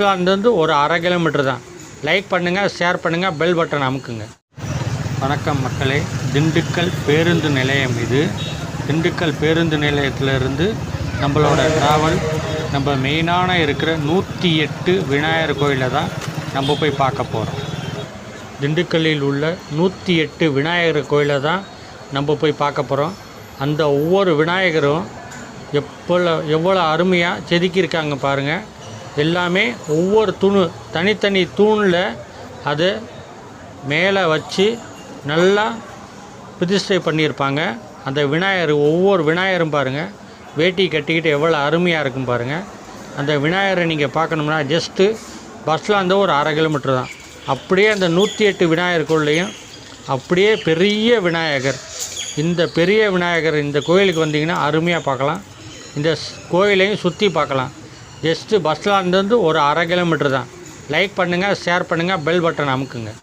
ஸ்டாண்ட்லேருந்து ஒரு அரை கிலோமீட்டர் தான். லைக் பண்ணுங்கள் ஷேர் பண்ணுங்கள் பெல் பட்டன் அமுக்குங்க. வணக்கம் மக்களே. திண்டுக்கல் பேருந்து நிலையம் இது. திண்டுக்கல் பேருந்து நிலையத்திலிருந்து நம்மளோட ட்ராவல் நம்ம மெயினான இருக்கிற நூற்றி எட்டு விநாயகர் கோயிலை தான் நம்ம போய் பார்க்க போகிறோம் திண்டுக்கல்லில் உள்ள நூற்றி எட்டு விநாயகர் கோயிலை தான் நம்ம போய் பார்க்க போகிறோம் அந்த ஒவ்வொரு விநாயகரும் எப்போ எவ்வளோ அருமையாக செதுக்கியிருக்காங்க பாருங்கள் எல்லாமே ஒவ்வொரு தூணு தனித்தனி தூணில் அது மேலே வச்சு நல்லா பிரதிஷ்டை பண்ணியிருப்பாங்க. அந்த விநாயகர் ஒவ்வொரு விநாயகரும் பாருங்கள் வேட்டி கட்டிக்கிட்டு எவ்வளோ அருமையாக இருக்கும் பாருங்கள் அந்த விநாயகரை நீங்கள் பார்க்கணும்னா ஜஸ்ட்டு பஸ்ஸில் அந்த ஒரு அரை கிலோமீட்டர் தான். அப்படியே அந்த நூற்றி எட்டு விநாயகருக்குள்ளேயும் அப்படியே பெரிய விநாயகர். இந்த பெரிய விநாயகர் இந்த கோயிலுக்கு வந்தீங்கன்னா அருமையாக பார்க்கலாம். இந்த ஸ்- கோயிலையும் சுற்றி பார்க்கலாம். ஜஸ்ட்டு பஸ் ஸ்டாண்ட்லேருந்து ஒரு அரை கிலோமீட்டர் தான். லைக் பண்ணுங்கள் ஷேர் பண்ணுங்கள் பெல் பட்டன் அமுக்குங்க.